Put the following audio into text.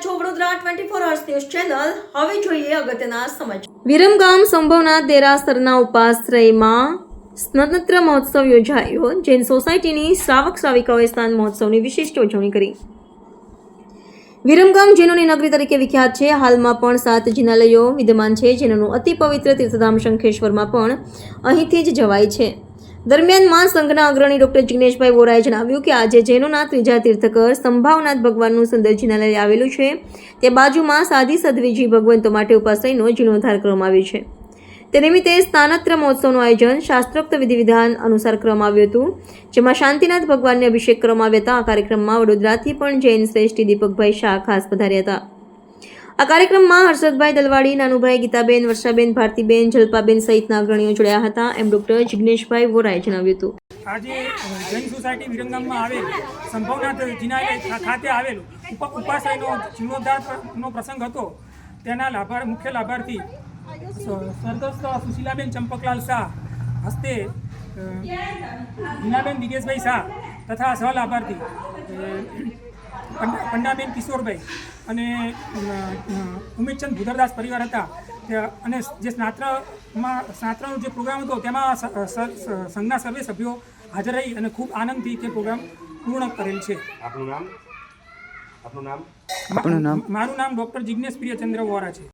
રહ્યા છો twenty four hours news channel હવે જોઈએ અગત્યના સમાચાર. વિરમગામ સંભવના દેરાસરના ઉપાશ્રયમાં સ્નતંત્ર મહોત્સવ યોજાયો, જૈન સોસાયટીની શ્રાવક શ્રાવિકાઓએ સ્નાન મહોત્સવની વિશિષ્ટ ઉજવણી કરી. વિરમગામ જૈનોની નગરી તરીકે વિખ્યાત છે, હાલમાં પણ સાત જિનાલયો વિદ્યમાન છે, જૈનોનું અતિ પવિત્ર તીર્થધામ શંખેશ્વરમાં પણ અહીંથી જ જવાય છે. દરમિયાનમાં સંઘના અગ્રણી ડોક્ટર જિગ્નેશભાઈ વોરાએ જણાવ્યું કે આજે જૈનોનાથ ત્રીજા તીર્થકર, સંભાવનાથ ભગવાનનું સુંદર જિનાલય આવેલું છે. તે બાજુમાં સાધી સદવિજી ભગવંતો માટે ઉપાસયનો જીર્ણોદ્ધાર કરવામાં આવ્યો છે. તે નિમિત્તે સ્નાનત્ર મહોત્સવનું આયોજન શાસ્ત્રોક્ત વિધિ વિધાન અનુસાર કરવામાં આવ્યું હતું. જેમાં શાંતિનાથ ભગવાનને અભિષેક કરવામાં આવ્યા હતા. આ કાર્યક્રમમાં વડોદરાથી પણ જૈન શ્રેષ્ઠી દીપકભાઈ શાહ ખાસ પધાર્યા હતા. આ કાર્યક્રમમાં હર્ષદભાઈ દલવાડી નાનુભાઈ ગીતાબેન વર્ષાબેન ભારતીબેન જલપાબેન સહિતના અગ્રણીઓ જોડ્યા હતા. એમ ડોક્ટર જિગ્નેશભાઈ વોરાએ જણાવ્યું હતું. આજે જૈન સોસાયટી વિરંગામમાં આવેલ સંભવનાથ જીના ખાતે આવેલ ઉપા ઉપાશ્રયનો જીર્ણોદ્ધારનો પ્રસંગ હતો. તેના લાભાર મુખ્ય લાભાર્થી સરદસ્ત સુશીલાબેન ચંપકલાલ શાહ હસ્તે જીનાબેન દિગેશભાઈ શાહ તથા સહ લાભાર્થી અ, પંડા- પંડાબેન કિશોરભાઈ અને ઉમેદચંદ ભૂદરદાસ પરિવાર હતા. અને જે સ્નાત્રમાં સ્નાત્રનો જે પ્રોગ્રામ હતો તેમાં સંઘના સર્વે સભ્યો હાજર રહી અને ખૂબ આનંદથી તે પ્રોગ્રામ પૂર્ણ કરેલ છે. આપનું નામ? આપનું નામ? મારું નામ ડૉક્ટર જિજ્ઞેશ પ્રિયચંદ્ર વોરા છે.